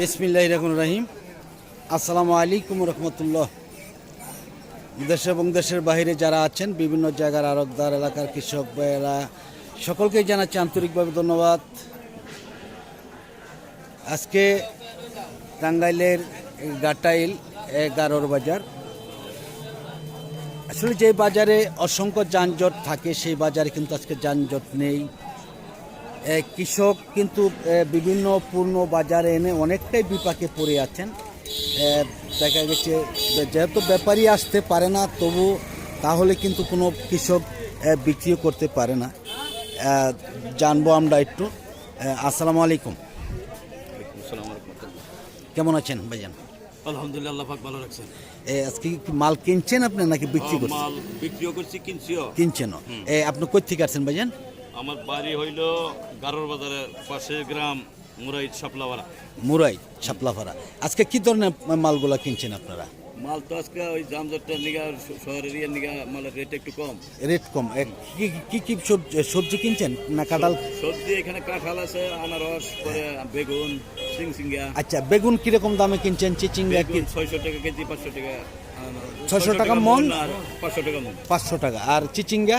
বিসমিল্লাহ রহমান রাহিম। আসসালামু আলাইকুম রহমতুল্লাহ। দেশ এবং দেশের বাইরে যারা আছেন, বিভিন্ন জায়গার আরবদার, এলাকার কৃষক ভাইয়েরা, সকলকেই জানাচ্ছি আন্তরিকভাবে ধন্যবাদ। আজকে টাঙ্গাইলের গাটাইল এগারোর বাজার। আসলে যে বাজারে অসংখ্য যানজট থাকে, সেই বাজারে কিন্তু আজকে যানজট নেই। কৃষক কিন্তু বিভিন্ন পূর্ণ বাজারে এনে অনেকটাই বিপাকে পড়ে আছেন। দেখা গেছে যেহেতু ব্যাপারী আসতে পারে না তবু তাহলে কিন্তু কোনো কৃষক বিক্রিও করতে পারে না। জানব আমরা একটু। আসসালামু আলাইকুম। কেমন আছেন ভাইজান? আলহামদুলিল্লাহ আল্লাহ পাক ভালো রাখছেন। আজকে কি মাল কিনছেন আপনি নাকি বিক্রি করছেন? মাল বিক্রিও করছি কিনছিও। কিনছেন এ, আপনি কই থেকে আসছেন ভাইজান? আমার বাড়ি হইল গারোর বাজারের পাশে গ্রাম মুরাই সাপলাওয়ালা মুরাই ছাপলাফারা আজকে কি ধরনের মালগুলা কিনছেন আপনারা? মাল তো আজকে ওই জামজটটা নিগা শহরের ইয়ে নিগা মালের রেট একটু কম। রেট কম। কি কি সবজি সবজি কিনছেন না কাঁঠাল? সবজি এখানে কাঁঠাল আছে আনারস পরে বেগুন সিংসিঙ্গা। আচ্ছা বেগুন কীরকম দামে কিনছেন চিচিঙ্গা কি? ছয়শো টাকা কেজি পাঁচশো টাকা। 600 টাকা মন? আর পাঁচশো টাকা মন। পাঁচশো টাকা। আর চিচিঙ্গা?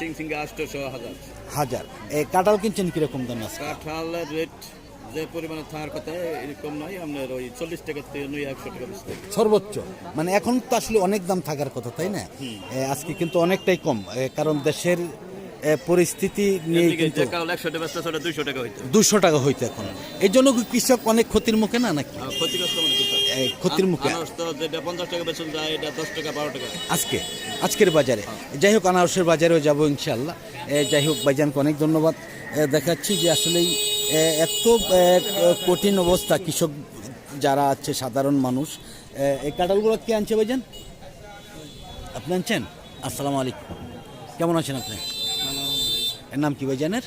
সিংসিঙ্গা আটশোশো হাজার। হাজার। কাঁঠাল কিনছেন কীরকম দামে আছে কাঁঠালের রেট যে পরিমাণে থাকার কথা এরকম নয় আপনার ওই চল্লিশ টাকা থেকে নয় একশো টাকা সর্বোচ্চ। মানে এখন তো আসলে অনেক দাম থাকার কথা তাই না? আজকে কিন্তু অনেকটাই কম। কারণ দেশের পরিস্থিতি নিয়ে কিন্তু একশো টাকা দুইশো টাকা হইতো। দুশো টাকা হইতো এখন। এই জন্য কৃষক অনেক ক্ষতির মুখে না নাকি? মানে ক্ষতির মুখে। আজকে আজকের বাজারে। যাই হোক আনারসের বাজারেও যাব ইনশাল্লাহ যাই হোক ভাইজানকে অনেক ধন্যবাদ দেখাচ্ছি যে আসলেই এত কঠিন অবস্থা কৃষক যারা আছে সাধারণ মানুষ। এই কাঁঠালগুলো কে আনছে ভাইজান? আপনি আনছেন? আসসালামু আলাইকুম। কেমন আছেন আপনি? এর নাম কি ভাইজানের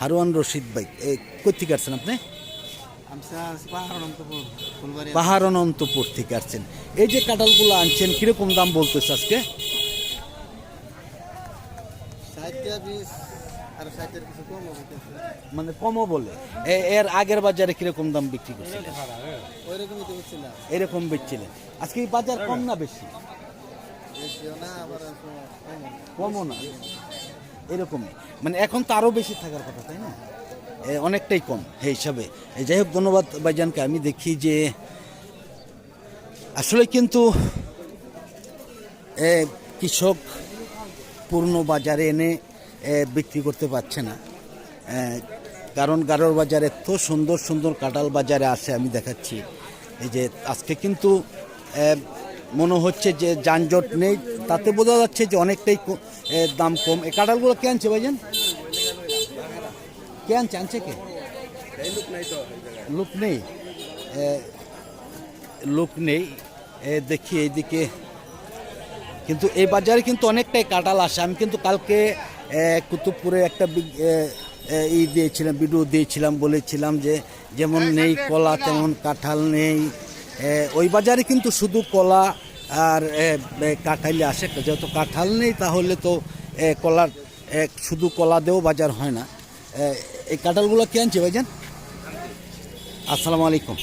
হারুয়ান রশিদ। ভাই। কোথেকে আসছেন আপনি? পাহাড় অনন্তপুর থেকে আসছেন। এই যে কাঁঠালগুলো আনছেন কীরকম দাম বলতেছে আজকে? মানে কমও বলে। এর আগের বাজারে কীরকম দাম বিক্রি করছিলেন? এরকম বেচছিলেন। আজকে এই বাজার কম না বেশি? কমও না। এরকমই। মানে এখন তো আরও বেশি থাকার কথা, তাই না? অনেকটাই কম এই হিসাবে। যাই হোক, ধন্যবাদ ভাইজানকে। আমি দেখি যে, আসলে কিন্তু কৃষক পূর্ণ বাজারে এনে বিক্রি করতে পারছে না। কারণ গারোর বাজারে এত সুন্দর সুন্দর কাঁঠাল বাজারে আসে আমি দেখাচ্ছি। এই যে, আজকে কিন্তু মনে হচ্ছে যে যানজট নেই তাতে বোঝা যাচ্ছে যে অনেকটাই দাম কম। এই কাঁঠালগুলো কে আনছে ভাইজান? কে আনছে? আনছে কে? লোক নেই। লোক নেই। দেখি এইদিকে। কিন্তু এই বাজারে কিন্তু অনেকটাই কাঁঠাল আসে। আমি কিন্তু কালকে কুতুবপুরে একটা এ, এ, ই দিয়েছিলাম ভিডিও দিয়েছিলাম বলেছিলাম যে যেমন নেই কলা তেমন কাঁঠাল নেই। এ, ওই বাজারে কিন্তু শুধু কলা আর কাঁঠালি আসে। যেহেতু কাঁঠাল নেই তাহলে তো কলার শুধু কলা দিয়েও বাজার হয় না। এই কাঁঠালগুলো কে আনছে ভাইজান? আসসালামু আলাইকুম।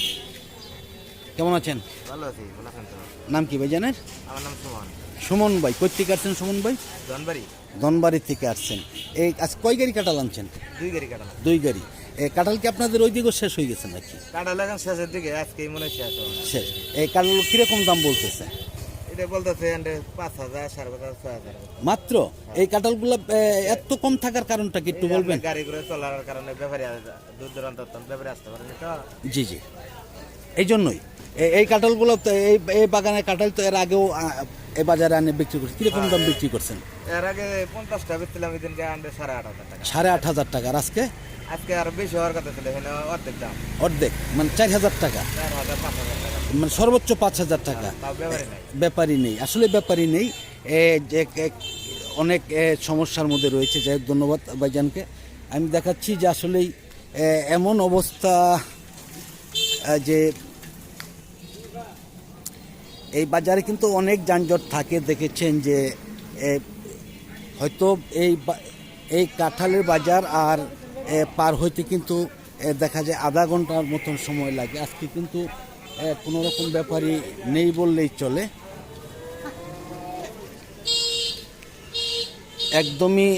কেমন আছেন? ভালো আছি নাম কি ভাইজানের? আমার নাম সুমন। সুমন ভাই কই থেকে আসছেন সুমন ভাই? ধনবাড়ি। ধনবাড়ি থেকে আসছেন। এই আজ কয় গাড়ি কাঁঠাল আনছেন? দুই গাড়ি কাটালাম দুই গাড়ি। এ কাঁঠাল কি আপনাদের ওই দিকেও শেষ হয়ে গেছে নাকি? কাটাল এখন শেষের দিকে আজকেই মনে হয় শেষ শেষ। এই কাঁঠাল কীরকম দাম বলতেছে? এটা বলতেছে পাঁচ হাজার সাড়ে পাঁচ হাজার ছয় হাজার মাত্র? এই কাঁঠালগুলো এত কম থাকার কারণটা কি একটু এই বলবেন? গাড়ি করে চলার কারণে ব্যাপারে দূর দূরান্ত ব্যাপারে আসতে পারেনি তো। জি জি। এই জন্যই। এই কাঁঠালগুলো এই এই বাগানের কাঁঠাল তো এর আগেও এই বাজারে আনে বিক্রি করছেন কীরকম দাম বিক্রি করছেন? এর আগে পঞ্চাশটা বেচছিলাম এই দিনকে আন্ডে সাড়ে আট হাজার টাকা। সাড়ে আট হাজার টাকা আর আজকে? আজকে আর বেশি হওয়ার কথা ছিল এখানে অর্ধেক দাম। অর্ধেক মানে চার হাজার টাকা। চার হাজার পাঁচ হাজার টাকা। মানে সর্বোচ্চ পাঁচ হাজার টাকা। ব্যাপারে ব্যাপারই নেই। আসলে ব্যাপারই নেই। এ, যে এ, অনেক সমস্যার মধ্যে রয়েছে। যাই হোক ধন্যবাদ ভাইজানকে। আমি দেখাচ্ছি যে আসলেই এমন অবস্থা যে এই বাজারে কিন্তু অনেক যানজট থাকে দেখেছেন যে হয়তো এই এই কাঁঠালের বাজার আর পার হইতে কিন্তু দেখা যায় আধা ঘণ্টার মতন সময় লাগে। আজকে কিন্তু কোনো রকম ব্যাপারই নেই বললেই চলে। একদমই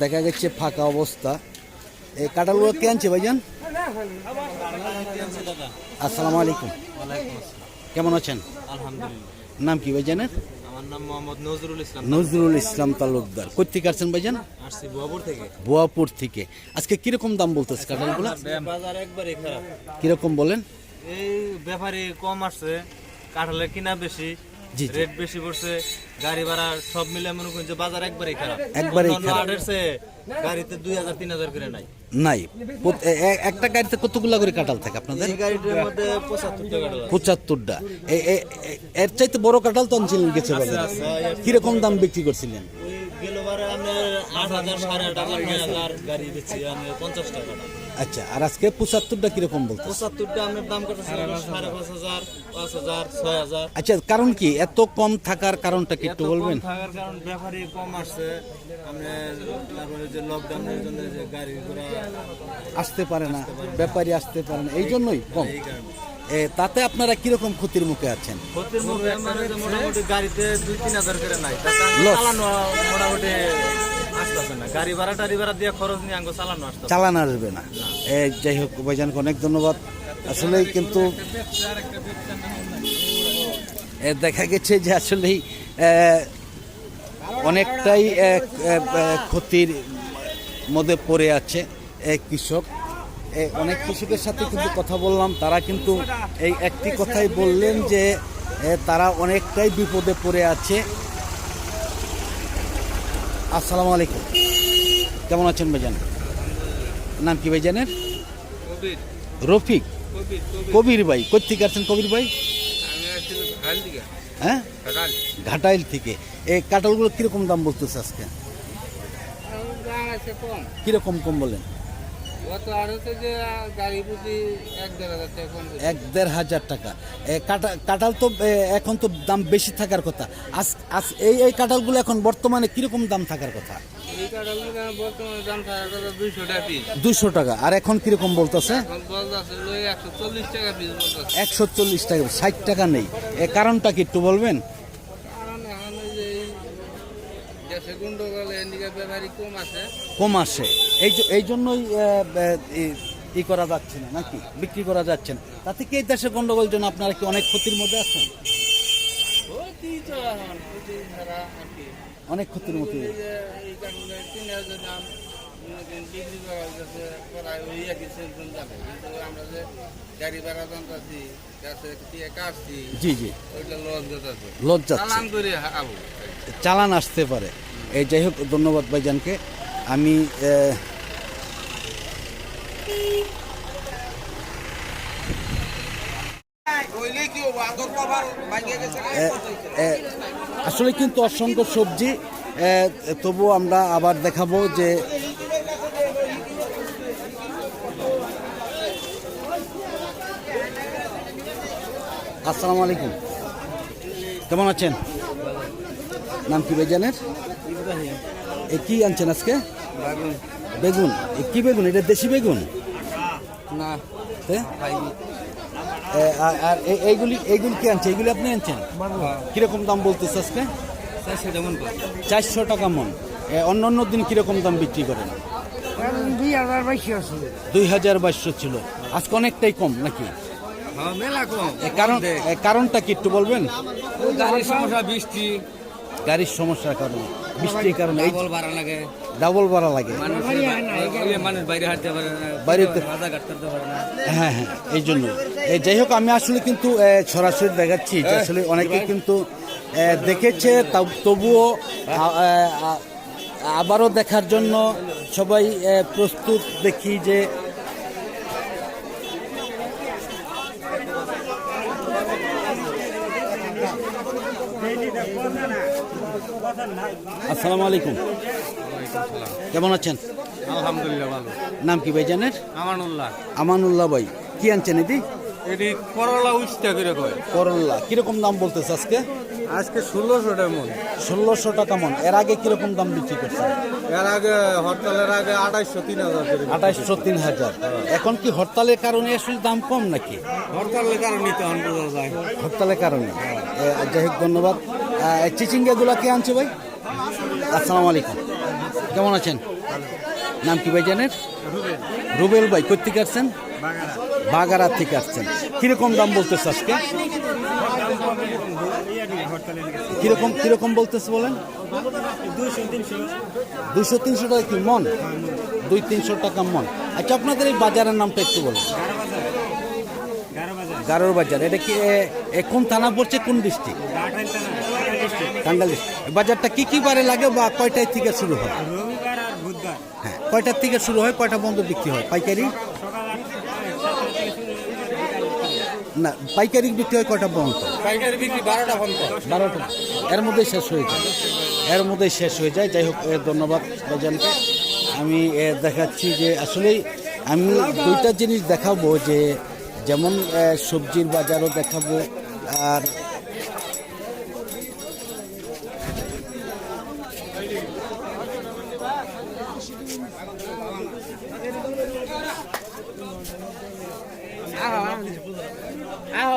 দেখা গেছে ফাঁকা অবস্থা। এই কাঁঠালগুলো কে আনছে ভাইজান? আসসালামু আলাইকুম। কেমন আছেন? আলহামদুলিল্লাহ। নাম কি ভাইজানের? আমার নাম মোহাম্মদ নজরুল ইসলাম নজরুল ইসলাম তালুকদার। কোথেকে আসছেন ভাইজান? আসছি বোয়াপুর থেকে। বোয়াপুর থেকে। আজকে কীরকম দাম বলতেছে কাঁঠালগুলো? বাজার একবারে খারাপ। কীরকম বলেন? এই ব্যাপারে কম আসছে কাঁঠালের কিনা বেশি। জি। রেট বেশি পড়ছে গাড়ি ভাড়া সব মিলে মনে করছে বাজার একবারে খারাপ। একবারেই খারাপ। গাড়িতে দুই হাজার তিন হাজার করে নাই। নাই। একটা গাড়িতে কতগুলা করে কাঁঠাল থাকে আপনাদের? গাড়িটার মধ্যে এ- এর চাইতে বড় কাঁঠাল তো আনছিলেন গেছে বাজারে কীরকম দাম বিক্রি করছিলেন? গেলবারে আমি আট হাজার সাড়ে আট হাজার নয় হাজার গাড়ি বেচছি আমি পঞ্চাশ টাকা দাম আচ্ছা আর আজকে পঁচাত্তরটা কীরকম বলতে পঁচাত্তরটা আপনার দাম কত সাড়ে পাঁচ হাজার। পাঁচ হাজার ছয় হাজার। আচ্ছা কারণ কি? এত কম থাকার কারণটা কি একটু বলবেন? থাকার কারণ ব্যাপারই কম আসছে। আপনার তারপরে যে লকডাউনের জন্য যে গাড়ি ঘোড়া আসতে পারে না ব্যাপারী আসতে পারে না এই জন্যই কম। এ, তাতে আপনারা কীরকম ক্ষতির মুখে আছেন? ক্ষতির মুখে মানে মোটামুটি গাড়িতে দুই তিন হাজার করে নাই. চালানো মোটামুটি গাড়ি চালানো আসবে না। যাই হোক ভাইজানকে অনেক ধন্যবাদ। আসলেই কিন্তু দেখা গেছে যে আসলেই অনেকটাই ক্ষতির মধ্যে পড়ে আছে কৃষক। অনেক কৃষকের সাথে কিন্তু কথা বললাম। তারা কিন্তু এই একটি কথাই বললেন যে তারা অনেকটাই বিপদে পড়ে আছে। আসসালামু আলাইকুম। কেমন আছেন ভাইজান? নাম কি ভাইজানের? রফিক। কবির ভাই কোথেকে আসছেন কবির ভাই? হ্যাঁ? ঘাটাইল থেকে। এই কাঁঠালগুলো কীরকম দাম বলতেছে আজকে? কীরকম কম বলেন? এক দেড় হাজার টাকা কাঁঠাল তো এখন তো দাম বেশি থাকার কথা। আজ আজ এই এই কাঁঠালগুলো এখন বর্তমানে কীরকম দাম থাকার কথা? দুশো টাকা আর এখন কীরকম বলতেছে। একশো চল্লিশ টাকা ষাট টাকা নেই। এ কারণটা কি একটু বলবেন কারণ এখন ওই যে এই দেশে গন্ডগোল এদিকে ব্যাপারী কম আসে। এই এই জন্যই ই- করা যাচ্ছে না নাকি? বিক্রি করা যাচ্ছে না। তাতে কি এই দেশে গন্ডগোল জন্য আপনারা কি অনেক ক্ষতির মধ্যে আছেন? অনেক ক্ষতির মধ্যে। জি জি। লজ্জা চালান আসতে পারে। এই যাই হোক ধন্যবাদ ভাইজানকে। আমি আসলে কিন্তু অসংখ্য সবজি এ, তবুও আমরা আবার দেখাবো যে আসসালামু আলাইকুম। কেমন আছেন? নাম কি ভাইজানের? এ কি আনছেন আজকে? বেগুন। এ কি বেগুন? এটা দেশি বেগুন? না। আর- এইগুলি এইগুলি কি আনছে? এইগুলি আপনি আনছেন? কীরকম দাম বলতেছে আজকে? চারশো টাকা মন। অন্য অন্য দিন কীরকম দাম বিক্রি করেন? দুই হাজার বাইশশো ছিল। আজকে অনেকটাই কম নাকি? হ্যাঁ কারণ কারণটা কি একটু বলবেন? গাড়ির সমস্যা বৃষ্টি। গাড়ির সমস্যার কারণে। বৃষ্টির কারণে এই ভাড়া লাগে। ডাবল ভাড়া লাগে। মানুষ বাইরে হাঁটতে পারে না হ্যাঁ হ্যাঁ এই জন্য। যাই হোক আমি আসলে কিন্তু সরাসরি দেখাচ্ছি আসলে অনেকে কিন্তু দেখেছে তবুও আবারও দেখার জন্য সবাই প্রস্তুত দেখি যে আসসালামু আলাইকুম। কেমন আছেন? আলহামদুলিল্লাহ ভালো। নাম কি ভাইজানের আমানুল্লাহ। আমানুল্লাহ ভাই কি আনছেন এটি? এটি করলা উচ্চা করে কয়। করল্লা কীরকম দাম বলতেছে আজকে? আজকে ষোলোশো টাকা মন। ষোলোশো টাকা মন। এর আগে কীরকম দাম বিক্রি করছে এর আগে হরতালের আগে আঠাইশশো তিন হাজার আঠাইশশো তিন হাজার। এখন কি হরতালের কারণে আসলে দাম কম নাকি? হরতালের কারণে তো যায়। হরতালের কারণে। যাই হোক ধন্যবাদ। চিচিঙ্গাগুলো কে আনছে ভাই? আসসালামু আলাইকুম। কেমন আছেন? নাম কি ভাই জানেন? রুবেল ভাই কোথেকে আসছেন? বাগারা থেকে আসছেন। কীরকম দাম বলতেছে আজকে? কীরকম কীরকম বলতেছে বলেন? দুশো তিনশো টাকা কি মন? দুই তিনশো টাকা মন। আচ্ছা আপনাদের এই বাজারের নামটা একটু বলুন। গারোর বাজার। এটা কি কোন থানা পড়ছে, কোন ডিস্ট্রিক্ট? বাজারটা কি কি বারে লাগে বা কয়টায় থেকে শুরু হয়? হ্যাঁ কয়টার থেকে শুরু হয় কয়টা বন্ধ বিক্রি হয়? পাইকারি? না পাইকারি বিক্রি হয় কয়টা বন্ধ? পাইকারি বিক্রি বারোটা পর্যন্ত বারোটা। এর মধ্যেই শেষ হয়ে যায়। এর মধ্যেই শেষ হয়ে যায়। যাই হোক ধন্যবাদ বাজানকে আমি এ, দেখাচ্ছি যে আসলেই আমি দুইটা জিনিস দেখাবো যে যেমন সবজির বাজারও দেখাবো আর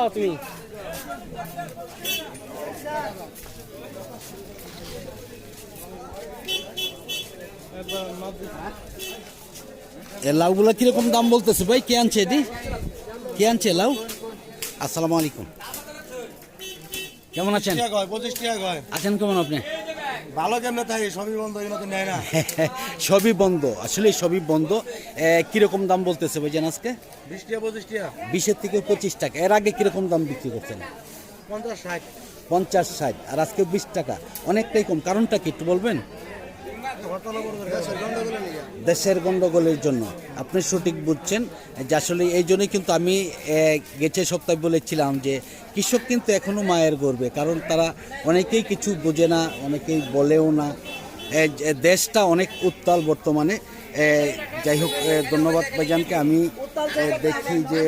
আহ তুমি। এ লাউগুলা কীরকম দাম বলতেছে ভাই? কে আনছে এটি? কে আনছে লাউ? আসসালামু আলাইকুম। কেমন আছেন? আছেন কেমন আপনি? ভালো কেমনে তাই? সবই বন্ধ এগুলো নেয় না। সবই বন্ধ। আসলে সবই বন্ধ। কীরকম দাম বলতেছে বুঝছেন আজকে? বিশ টাকা পঁচিশ টাকা বিশের থেকে পঁচিশ টাকা। এর আগে কীরকম দাম বিক্রি করছেন? পঞ্চাশ ষাট। পঞ্চাশ ষাট। আর আজকে বিশ টাকা। অনেকটাই কম। কারণটা কি একটু বলবেন? দেশের গণ্ডগোলের জন্য আপনি সঠিক বুঝছেন যে আসলে এই জন্যই কিন্তু আমি গেছে সপ্তাহে বলেছিলাম যে কৃষক কিন্তু এখনও মায়ের গর্বে কারণ তারা অনেকেই কিছু বোঝে না অনেকেই বলেও না দেশটা অনেক উত্তাল বর্তমানে যাই হোক ধন্যবাদ ভাইজানকে আমি দেখি যে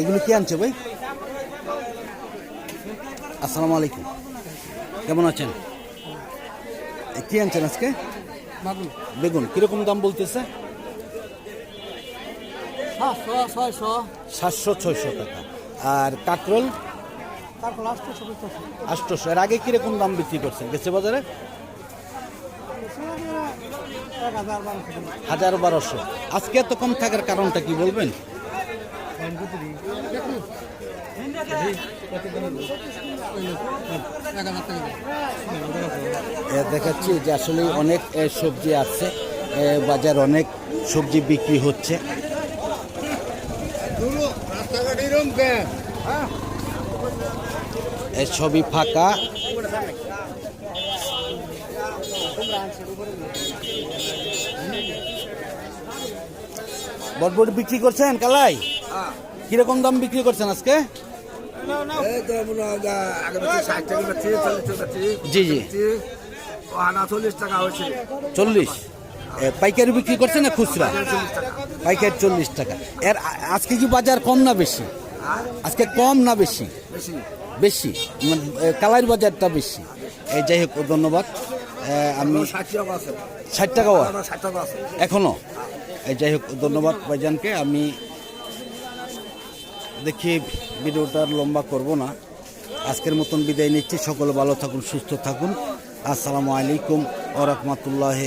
এগুলো কি আনছে ভাই? আসসালামু আলাইকুম। কেমন আছেন? কি আনছেন আজকে? বেগুন। কীরকম দাম বলতেছে? সাতশো ছয়শো। টাকা। আর কাকরোল? আটশোশো এর আগে কীরকম দাম বিক্রি করছেন? গেছে বাজারে? হাজার বারোশো। আজকে এত কম থাকার কারণটা কি বলবেন? দেখাচ্ছি যে আসলে অনেক সবজি আছে। বাজার অনেক সবজি বিক্রি হচ্ছে। সবই ফাঁকা। বটবটি বিক্রি করছেন কালাই? কীরকম দাম বিক্রি করছেন আজকে? জি জি। চল্লিশ। পাইকারি বিক্রি করছে না খুচরা? পাইকারি চল্লিশ টাকা। এর আজকে কি বাজার কম না বেশি? আজকে কম না বেশি? বেশি। এ, বাজারটা বেশি। এই যাই হোক ধন্যবাদ। আমি ষাট টাকা ষাট টাকাও এখনও? এই যাই হোক ধন্যবাদ ভাইজানকে। আমি দেখি ভিডিওটা লম্বা করব না। আজকের মতন বিদায় নিচ্ছি। সকলে ভালো থাকুন, সুস্থ থাকুন। আসসালামু আলাইকুম ও রহমতুল্লাহ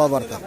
ওবরকাত